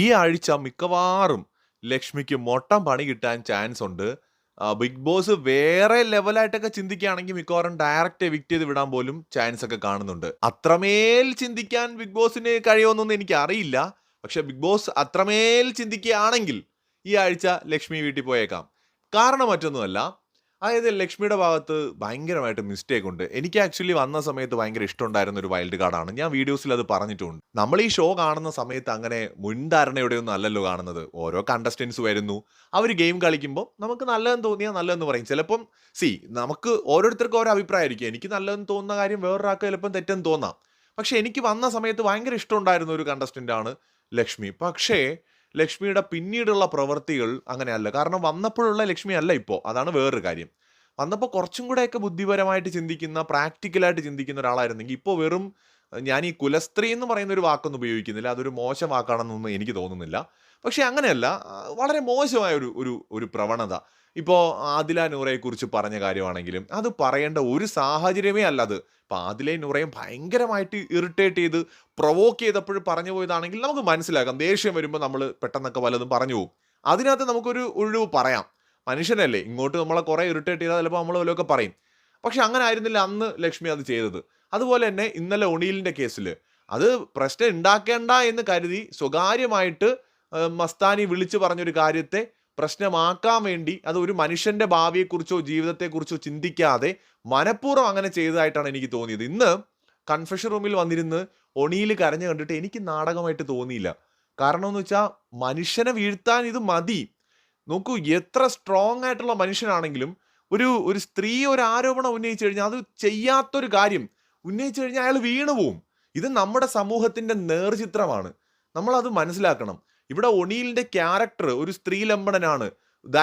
ഈ ആഴ്ച മിക്കവാറും ലക്ഷ്മിക്ക് മൊട്ടം പണി കിട്ടാൻ ചാൻസ് ഉണ്ട്. ബിഗ് ബോസ് വേറെ ലെവലായിട്ടൊക്കെ ചിന്തിക്കുകയാണെങ്കിൽ മിക്കവാറും ഡയറക്റ്റ് എവിക്ട് ചെയ്ത് വിടാൻ പോലും ചാൻസ് ഒക്കെ കാണുന്നുണ്ട്. അത്രമേൽ ചിന്തിക്കാൻ ബിഗ് ബോസിന് കഴിയുമെന്നൊന്നും എനിക്ക് അറിയില്ല പക്ഷെ ബിഗ് ബോസ് അത്രമേൽ ചിന്തിക്കുകയാണെങ്കിൽ ഈ ആഴ്ച ലക്ഷ്മി വീട്ടിൽ പോയേക്കാം. കാരണം മറ്റൊന്നുമല്ല, അതായത് ലക്ഷ്മിയുടെ ഭാഗത്ത് ഭയങ്കരമായിട്ട് മിസ്റ്റേക്ക് ഉണ്ട്. എനിക്ക് ആക്ച്വലി വന്ന സമയത്ത് ഭയങ്കര ഇഷ്ടമുണ്ടായിരുന്ന ഒരു വൈൽഡ് കാർഡാണ്. ഞാൻ വീഡിയോസിൽ അത് പറഞ്ഞിട്ടുണ്ട് നമ്മൾ ഈ ഷോ കാണുന്ന സമയത്ത് അങ്ങനെ മുൻധാരണയോടെയൊന്നും അല്ലല്ലോ കാണുന്നത്. ഓരോ കണ്ടസ്റ്റൻസ് വരുന്നു. അവർ ഗെയിം കളിക്കുമ്പോൾ നമുക്ക് നല്ലതെന്ന് തോന്നിയാൽ നല്ലതെന്ന് പറയും. ചിലപ്പം സി നമുക്ക് ഓരോരുത്തർക്കും ഓരോ അഭിപ്രായമായിരിക്കും. എനിക്ക് നല്ലതെന്ന് തോന്നുന്ന കാര്യം വേറൊരാൾക്ക് ചിലപ്പം തെറ്റെന്ന് തോന്നാം. പക്ഷെ എനിക്ക് വന്ന സമയത്ത് ഭയങ്കര ഇഷ്ടമുണ്ടായിരുന്ന ഒരു കണ്ടസ്റ്റന്റ് ആണ് ലക്ഷ്മി. പക്ഷേ ലക്ഷ്മിയുടെ പിന്നീടുള്ള പ്രവൃത്തികൾ അങ്ങനെയല്ല. കാരണം വന്നപ്പോഴുള്ള ലക്ഷ്മി അല്ല ഇപ്പോൾ അതാണ് വേറൊരു കാര്യം. വന്നപ്പോൾ കുറച്ചും കൂടെയൊക്കെ ബുദ്ധിപരമായിട്ട് ചിന്തിക്കുന്ന, പ്രാക്ടിക്കലായിട്ട് ചിന്തിക്കുന്ന ഒരാളായിരുന്നെങ്കിൽ ഇപ്പോൾ വെറും ഞാൻ ഈ കുലസ്ത്രീ എന്ന് പറയുന്ന ഒരു വാക്കൊന്നും ഉപയോഗിക്കുന്നില്ല. അതൊരു മോശം വാക്കാണെന്നൊന്നും എനിക്ക് തോന്നുന്നില്ല. പക്ഷേ അങ്ങനെയല്ല. വളരെ മോശമായ ഒരു ഒരു ഒരു പ്രവണത. ഇപ്പോ ആദില നൂറയെക്കുറിച്ച് പറഞ്ഞ കാര്യമാണെങ്കിലും അത് പറയേണ്ട ഒരു സാഹചര്യമേ അല്ല അത്. അപ്പോൾ ആദിലെ നൂറയും ഭയങ്കരമായിട്ട് ഇറിറ്റേറ്റ് ചെയ്ത് പ്രൊവോക്ക് ചെയ്തപ്പോൾ പറഞ്ഞു പോയതാണെങ്കിൽ നമുക്ക് മനസ്സിലാക്കാം. ദേഷ്യം വരുമ്പോൾ നമ്മൾ പെട്ടെന്നൊക്കെ വല്ലതും പറഞ്ഞു പോകും. അതിനകത്ത് നമുക്കൊരു ഒഴിവ് പറയാം. മനുഷ്യനല്ലേ. ഇങ്ങോട്ട് നമ്മളെ കുറെ ഇറിറ്റേറ്റ് ചെയ്താൽ ചിലപ്പോൾ നമ്മൾ വല്ലതൊക്കെ പറയും. പക്ഷെ അങ്ങനെ ആയിരുന്നില്ല അന്ന് ലക്ഷ്മി അത് ചെയ്തത്. അതുപോലെ തന്നെ ഇന്നലെ ഒണിയിലിന്റെ കേസിൽ അത് പ്രശ്നം ഉണ്ടാക്കേണ്ട എന്ന് കരുതി സ്വകാര്യമായിട്ട് മസ്താനി വിളിച്ചു പറഞ്ഞൊരു കാര്യത്തെ പ്രശ്നമാക്കാൻ വേണ്ടി അത് ഒരു മനുഷ്യന്റെ ഭാവിയെക്കുറിച്ചോ ജീവിതത്തെക്കുറിച്ചോ ചിന്തിക്കാതെ മനഃപൂർവം അങ്ങനെ ചെയ്തതായിട്ടാണ് എനിക്ക് തോന്നിയത്. ഇന്ന് കൺഫെഷൻ റൂമിൽ വന്നിരുന്ന് ഒണിയിൽ കരഞ്ഞു കണ്ടിട്ട് എനിക്ക് നാടകമായിട്ട് തോന്നിയില്ല. കാരണം എന്ന് വെച്ചാൽ മനുഷ്യനെ വീഴ്ത്താൻ ഇത് മതി. നോക്കൂ എത്ര സ്ട്രോങ് ആയിട്ടുള്ള മനുഷ്യനാണെങ്കിലും ഒരു ഒരു സ്ത്രീ ഒരു ആരോപണം ഉന്നയിച്ചു കഴിഞ്ഞാൽ അത് ചെയ്യാത്തൊരു കാര്യം ഉന്നയിച്ചു കഴിഞ്ഞാൽ അയാൾ വീണു പോവും. ഇത് നമ്മുടെ സമൂഹത്തിന്റെ നേർചിത്രമാണ്. നമ്മളത് മനസ്സിലാക്കണം. ഇവിടെ ഒണീലിന്റെ ക്യാരക്ടർ ഒരു സ്ത്രീ ലംബണനാണ്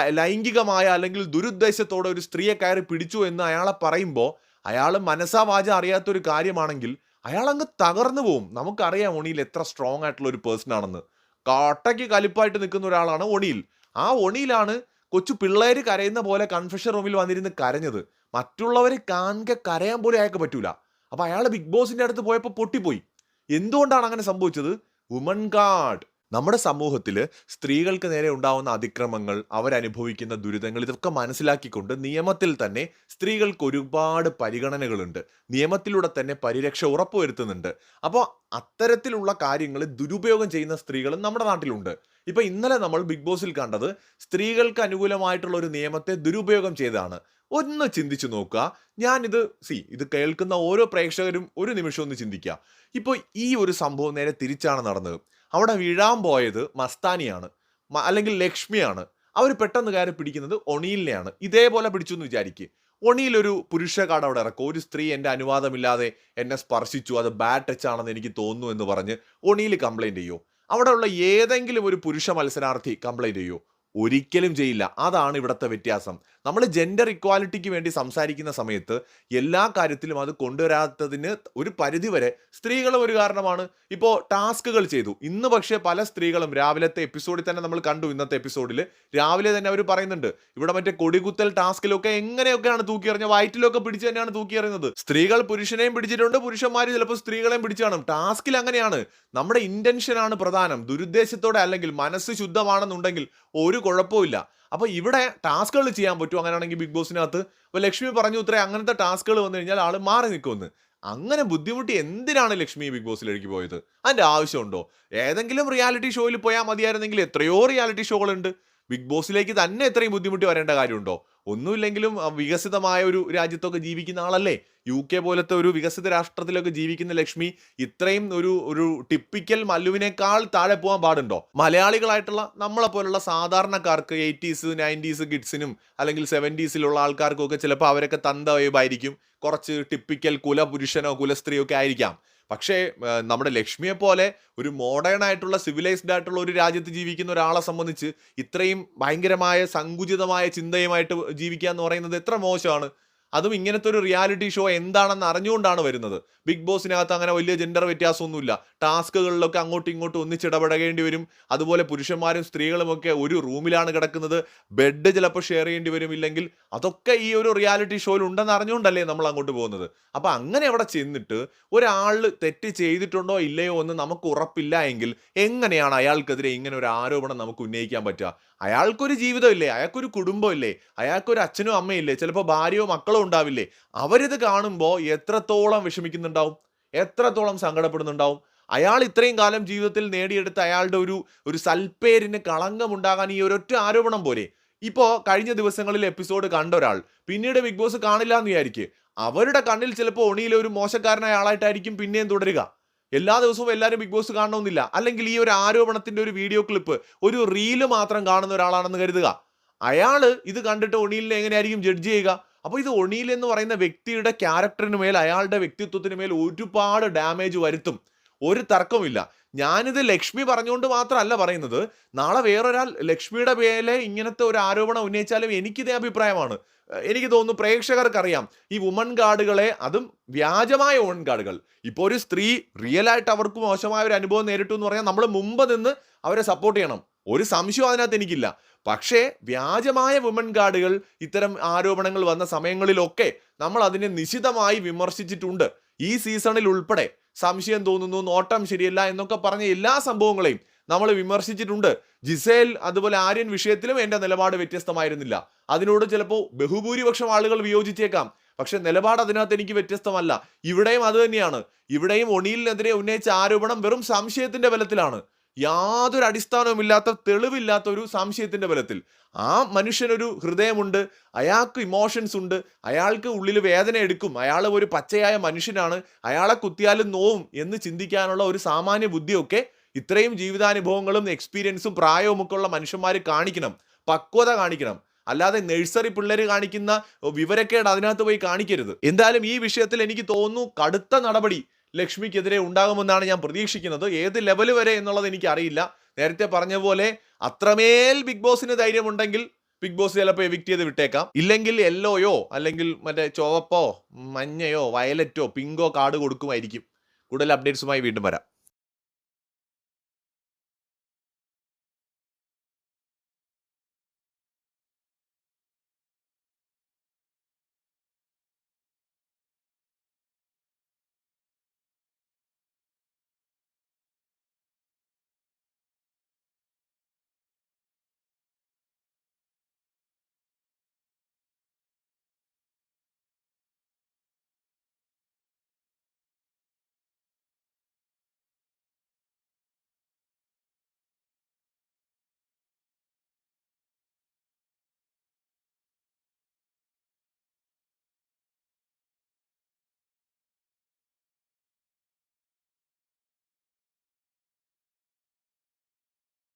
ലൈംഗികമായ അല്ലെങ്കിൽ ദുരുദ്ദേശത്തോടെ ഒരു സ്ത്രീയെ കയറി പിടിച്ചു എന്ന് അയാളെ പറയുമ്പോൾ അയാൾ മനസ്സാ അറിയാത്തൊരു കാര്യമാണെങ്കിൽ അയാൾ അങ്ങ് തകർന്നു പോവും. നമുക്കറിയാം ഒണിയിൽ എത്ര സ്ട്രോങ് ആയിട്ടുള്ള ഒരു പേഴ്സൺ ആണെന്ന്. കാട്ടയ്ക്ക് കലിപ്പായിട്ട് നിൽക്കുന്ന ഒരാളാണ് ഒണിയിൽ. ആ ഒണിയിലാണ് കൊച്ചു പിള്ളേർ കരയുന്ന പോലെ കൺഫെഷൻ റൂമിൽ വന്നിരുന്ന് കരഞ്ഞത്. മറ്റുള്ളവർ കാണുക കരയാൻ പോലും അയാൾക്ക് പറ്റൂല. അപ്പോൾ അയാൾ ബിഗ് ബോസിന്റെ അടുത്ത് പോയപ്പോൾ പൊട്ടിപ്പോയി. എന്തുകൊണ്ടാണ് അങ്ങനെ സംഭവിച്ചത്? Woman card. നമ്മുടെ സമൂഹത്തിൽ സ്ത്രീകൾക്ക് നേരെ ഉണ്ടാവുന്ന അതിക്രമങ്ങൾ, അവരനുഭവിക്കുന്ന ദുരിതങ്ങൾ ഇതൊക്കെ മനസ്സിലാക്കിക്കൊണ്ട് നിയമത്തിൽ തന്നെ സ്ത്രീകൾക്ക് ഒരുപാട് പരിഗണനകളുണ്ട്. നിയമത്തിലൂടെ തന്നെ പരിരക്ഷ ഉറപ്പുവരുത്തുന്നുണ്ട്. അപ്പോൾ അത്തരത്തിലുള്ള കാര്യങ്ങൾ ദുരുപയോഗം ചെയ്യുന്ന സ്ത്രീകളും നമ്മുടെ നാട്ടിലുണ്ട്. ഇപ്പൊ ഇന്നലെ നമ്മൾ ബിഗ് ബോസിൽ കണ്ടത് സ്ത്രീകൾക്ക് അനുകൂലമായിട്ടുള്ള ഒരു നിയമത്തെ ദുരുപയോഗം ചെയ്തതാണ്. ഒന്ന് ചിന്തിച്ചു നോക്കുക. ഞാനിത് സി ഇത് കേൾക്കുന്ന ഓരോ പ്രേക്ഷകരും ഒരു നിമിഷം ഒന്ന് ചിന്തിക്കുക. ഇപ്പൊ ഈ ഒരു സംഭവം നേരെ തിരിച്ചാണ് നടന്നത്. അവിടെ വീഴാൻ പോയത് മസ്താനിയാണ്. അല്ലെങ്കിൽ ലക്ഷ്മിയാണ്. അവർ പെട്ടെന്ന് കയറി പിടിക്കുന്നത് ഒണിയിലിനെയാണ്. ഇതേപോലെ പിടിച്ചു എന്ന് വിചാരിക്കുക ഒണിയിൽ ഒരു പുരുഷ കാർഡ് അവിടെ ഇറക്കും. ഒരു സ്ത്രീ എന്റെ അനുവാദമില്ലാതെ എന്നെ സ്പർശിച്ചു. അത് ബാഡ് ടച്ച് ആണെന്ന് എനിക്ക് തോന്നുന്നു എന്ന് പറഞ്ഞ് ഒണിയിൽ കംപ്ലൈന്റ് ചെയ്യോ? അവിടെയുള്ള ഏതെങ്കിലും ഒരു പുരുഷ മത്സരാർത്ഥി കംപ്ലൈന്റ് ചെയ്യോ? ഒരിക്കലും ചെയ്യില്ല. അതാണ് ഇവിടുത്തെ വ്യത്യാസം. നമ്മൾ ജെൻഡർ ഇക്വാലിറ്റിക്ക് വേണ്ടി സംസാരിക്കുന്ന സമയത്ത് എല്ലാ കാര്യത്തിലും അത് കൊണ്ടുവരാത്തതിന് ഒരു പരിധിവരെ സ്ത്രീകളും ഒരു കാരണമാണ്. ഇപ്പോൾ ടാസ്കുകൾ ചെയ്തു. ഇന്ന് പക്ഷേ പല സ്ത്രീകളും രാവിലത്തെ എപ്പിസോഡിൽ തന്നെ നമ്മൾ കണ്ടു ഇന്നത്തെ എപ്പിസോഡിൽ രാവിലെ തന്നെ അവർ പറയുന്നുണ്ട്. ഇവിടെ മറ്റേ കൊടികുത്തൽ ടാസ്കിലൊക്കെ എങ്ങനെയൊക്കെയാണ് തൂക്കിയെറിഞ്ഞ വയറ്റിലൊക്കെ പിടിച്ച് തന്നെയാണ് തൂക്കിയെറിയുന്നത്. സ്ത്രീകൾ പുരുഷനെയും പിടിച്ചിട്ടുണ്ട്. പുരുഷന്മാർ ചിലപ്പോൾ സ്ത്രീകളെയും പിടിച്ചു കാണും. ടാസ്കിൽ അങ്ങനെയാണ്. നമ്മുടെ ഇന്റൻഷനാണ് പ്രധാനം. ദുരുദ്ദേശത്തോടെ അല്ലെങ്കിൽ മനസ്സ് ശുദ്ധമാണെന്നുണ്ടെങ്കിൽ ഒരു കുഴപ്പവുമില്ല. അപ്പോൾ ഇവിടെ ടാസ്കുകൾ ചെയ്യാൻ പറ്റും. അങ്ങനെയാണെങ്കിൽ ബിഗ് ബോസിനകത്ത് അപ്പോൾ ലക്ഷ്മി പറഞ്ഞു ഇത്ര അങ്ങനത്തെ ടാസ്കുകൾ വന്നു കഴിഞ്ഞാൽ ആൾ മാറി നിൽക്കുമെന്ന്. അങ്ങനെ ബുദ്ധിമുട്ടി എന്തിനാണ് ലക്ഷ്മി ബിഗ് ബോസിലേക്ക് പോയത്? അതിന്റെ ആവശ്യമുണ്ടോ? ഏതെങ്കിലും റിയാലിറ്റി ഷോയിൽ പോയാൽ മതിയായിരുന്നെങ്കിൽ എത്രയോ റിയാലിറ്റി ഷോകളുണ്ട്. ബിഗ് ബോസിലേക്ക് തന്നെ എത്രയും ബുദ്ധിമുട്ടി വരേണ്ട കാര്യമുണ്ടോ? ഒന്നുമില്ലെങ്കിലും വികസിതമായ ഒരു രാജ്യത്തൊക്കെ ജീവിക്കുന്ന ആളല്ലേ? യുകെ പോലത്തെ ഒരു വികസിത രാഷ്ട്രത്തിലൊക്കെ ജീവിക്കുന്ന ലക്ഷ്മി ഇത്രയും ഒരു ഒരു ടിപ്പിക്കൽ മല്ലുവിനേക്കാൾ താഴെ പോകാൻ പാടുണ്ടോ? മലയാളികളായിട്ടുള്ള നമ്മളെ പോലുള്ള സാധാരണക്കാർക്ക് 80സ് 90സ് കിഡ്സിനും അല്ലെങ്കിൽ 70സിലുള്ള ആൾക്കാർക്കും ഒക്കെ ചിലപ്പോൾ അവരൊക്കെ തന്ത വൈബായിരിക്കും. കുറച്ച് ടിപ്പിക്കൽ കുലപുരുഷനോ കുലസ്ത്രീയോ ഒക്കെ ആയിരിക്കാം. പക്ഷേ നമ്മുടെ ലക്ഷ്മിയെ പോലെ ഒരു മോഡേൺ ആയിട്ടുള്ള സിവിലൈസ്ഡ് ആയിട്ടുള്ള ഒരു രാജ്യത്ത് ജീവിക്കുന്ന ഒരാളെ സംബന്ധിച്ച് ഇത്രയും ഭയങ്കരമായ സങ്കുചിതമായ ചിന്തയുമായിട്ട് ജീവിക്കുക എന്ന് പറയുന്നത് എത്ര മോശമാണ്. അതും ഇങ്ങനത്തെ ഒരു റിയാലിറ്റി ഷോ എന്താണെന്ന് അറിഞ്ഞുകൊണ്ടാണ് വരുന്നത്. ബിഗ് ബോസിനകത്ത് അങ്ങനെ വലിയ ജെൻഡർ വ്യത്യാസമൊന്നുമില്ല. ടാസ്കുകളിലൊക്കെ അങ്ങോട്ടും ഇങ്ങോട്ടും ഒന്നിച്ചിടപെടേണ്ടി വരും. അതുപോലെ പുരുഷന്മാരും സ്ത്രീകളും ഒക്കെ ഒരു റൂമിലാണ് കിടക്കുന്നത്. ബെഡ് ചിലപ്പോൾ ഷെയർ ചെയ്യേണ്ടി വരും ഇല്ലെങ്കിൽ അതൊക്കെ ഈ ഒരു റിയാലിറ്റി ഷോയിൽ ഉണ്ടെന്ന് അറിഞ്ഞുകൊണ്ടല്ലേ നമ്മൾ അങ്ങോട്ട് പോകുന്നത്. അപ്പം അങ്ങനെ അവിടെ ചെന്നിട്ട് ഒരാൾ തെറ്റ് ചെയ്തിട്ടുണ്ടോ ഇല്ലയോ എന്ന് നമുക്ക് ഉറപ്പില്ല എങ്കിൽ എങ്ങനെയാണ് അയാൾക്കെതിരെ ഇങ്ങനെ ഒരു ആരോപണം നമുക്ക് ഉന്നയിക്കാൻ പറ്റുക? അയാൾക്കൊരു ജീവിതമില്ലേ? അയാൾക്കൊരു കുടുംബമില്ലേ? അയാൾക്കൊരു അച്ഛനും അമ്മയില്ലേ ചിലപ്പോൾ ഭാര്യയോ മക്കളോ ഉണ്ടാവില്ലേ? അവരിത് കാണുമ്പോൾ എത്രത്തോളം വിഷമിക്കുന്നുണ്ടാവും? എത്രത്തോളം സങ്കടപ്പെടുന്നുണ്ടാവും? അയാൾ ഇത്രയും കാലം ജീവിതത്തിൽ നേടിയെടുത്ത അയാളുടെ ഒരു ഒരു സൽപ്പേരിന് കളങ്കമുണ്ടാകാൻ ഈ ഒരൊറ്റ ആരോപണം പോലെ ഇപ്പോൾ കഴിഞ്ഞ ദിവസങ്ങളിൽ എപ്പിസോഡ് കണ്ട ഒരാൾ പിന്നീട് ബിഗ് ബോസ് കാണില്ല എന്ന് വിചാരിക്കുക അവരുടെ കണ്ണിൽ ചിലപ്പോൾ ഒണിയിലെ ഒരു മോശക്കാരനായ ആളായിട്ടായിരിക്കും പിന്നെയും തുടരുക. എല്ലാ ദിവസവും എല്ലാവരും ബിഗ് ബോസ് കാണണമെന്നില്ല. അല്ലെങ്കിൽ ഈ ഒരു ആരോപണത്തിന്റെ ഒരു വീഡിയോ ക്ലിപ്പ് ഒരു റീൽ മാത്രം കാണുന്ന ഒരാളാണെന്ന് കരുതുക. അയാൾ ഇത് കണ്ടിട്ട് ഒണീലിനെ എങ്ങനെയായിരിക്കും ജഡ്ജ് ചെയ്യുക? അപ്പോൾ ഇത് ഒണീൽ എന്ന് പറയുന്ന വ്യക്തിയുടെ ക്യാരക്ടറിന് മേൽ അയാളുടെ വ്യക്തിത്വത്തിന് മേൽ ഒരുപാട് ഡാമേജ് വരുത്തും. ഒരു തർക്കമില്ല ഞാനിത് ലക്ഷ്മി പറഞ്ഞുകൊണ്ട് മാത്രമല്ല പറയുന്നത്. നാളെ വേറൊരാൾ ലക്ഷ്മിയുടെ പേരിലെ ഇങ്ങനത്തെ ഒരു ആരോപണം ഉന്നയിച്ചാലും എനിക്കിതേ അഭിപ്രായമാണ്. എനിക്ക് തോന്നുന്നു പ്രേക്ഷകർക്കറിയാം. ഈ വുമൺ ഗാർഡുകളെ അതും വ്യാജമായ വുമൺ ഗാർഡുകൾ ഇപ്പോൾ ഒരു സ്ത്രീ റിയൽ ആയിട്ട് അവർക്ക് മോശമായ ഒരു അനുഭവം നേരിട്ടു എന്ന് പറഞ്ഞാൽ നമ്മൾ മുമ്പ് നിന്ന് അവരെ സപ്പോർട്ട് ചെയ്യണം. ഒരു സംശയം അതിനകത്ത് എനിക്കില്ല. പക്ഷേ വ്യാജമായ വുമൺ ഗാർഡുകൾ ഇത്തരം ആരോപണങ്ങൾ വന്ന സമയങ്ങളിലൊക്കെ നമ്മൾ അതിനെ നിശിതമായി വിമർശിച്ചിട്ടുണ്ട്. ഈ സീസണിൽ ഉൾപ്പെടെ. സംശയം തോന്നുന്നു നോട്ടം ശരിയല്ല എന്നൊക്കെ പറഞ്ഞ എല്ലാ സംഭവങ്ങളെയും നമ്മൾ വിമർശിച്ചിട്ടുണ്ട്. ജിസേൽ അതുപോലെ ആര്യൻ വിഷയത്തിലും എന്റെ നിലപാട് വ്യത്യസ്തമായിരുന്നില്ല. അതിനോട് ചിലപ്പോൾ ബഹുഭൂരിപക്ഷം ആളുകൾ വിയോജിച്ചേക്കാം. പക്ഷെ നിലപാട് അതിനകത്ത് എനിക്ക് വ്യത്യസ്തമല്ല. ഇവിടെയും അത് ഇവിടെയും ഒണിയിലിനെതിരെ ഉന്നയിച്ച ആരോപണം വെറും സംശയത്തിന്റെ ബലത്തിലാണ്. യാതൊരു അടിസ്ഥാനവുമില്ലാത്ത തെളിവില്ലാത്ത ഒരു സംശയത്തിന്റെ ബലത്തിൽ. ആ മനുഷ്യനൊരു ഹൃദയമുണ്ട് അയാൾക്ക് ഇമോഷൻസ് ഉണ്ട് അയാൾക്ക് ഉള്ളിൽ വേദന എടുക്കും അയാൾ ഒരു പച്ചയായ മനുഷ്യനാണ് അയാളെ കുത്തിയാലും നോവും എന്ന് ചിന്തിക്കാനുള്ള ഒരു സാമാന്യ ബുദ്ധിയൊക്കെ ഇത്രയും ജീവിതാനുഭവങ്ങളും എക്സ്പീരിയൻസും പ്രായവും ഒക്കെ ഉള്ള മനുഷ്യന്മാർ കാണിക്കണം പക്വത കാണിക്കണം. അല്ലാതെ നഴ്സറി പിള്ളേർ കാണിക്കുന്ന വിവരക്കേട് അതിനകത്ത് പോയി കാണിക്കരുത്. എന്തായാലും ഈ വിഷയത്തിൽ എനിക്ക് തോന്നുന്നു കടുത്ത നടപടി ലക്ഷ്മിക്കെതിരെ ഉണ്ടാകുമെന്നാണ് ഞാൻ പ്രതീക്ഷിക്കുന്നത്. ഏത് ലെവൽ വരെ എന്നുള്ളത് എനിക്കറിയില്ല. നേരത്തെ പറഞ്ഞ പോലെ അത്രമേൽ ബിഗ് ബോസിന് ധൈര്യമുണ്ടെങ്കിൽ ബിഗ് ബോസ് ചിലപ്പോൾ എവിക്ട് ചെയ്ത് വിട്ടേക്കാം. ഇല്ലെങ്കിൽ യെല്ലോയോ അല്ലെങ്കിൽ മറ്റേ ചുവപ്പോ മഞ്ഞയോ വയലറ്റോ പിങ്കോ കാർഡ് കൊടുക്കുമായിരിക്കും. കൂടുതൽ അപ്ഡേറ്റ്സുമായി വീണ്ടും വരാം.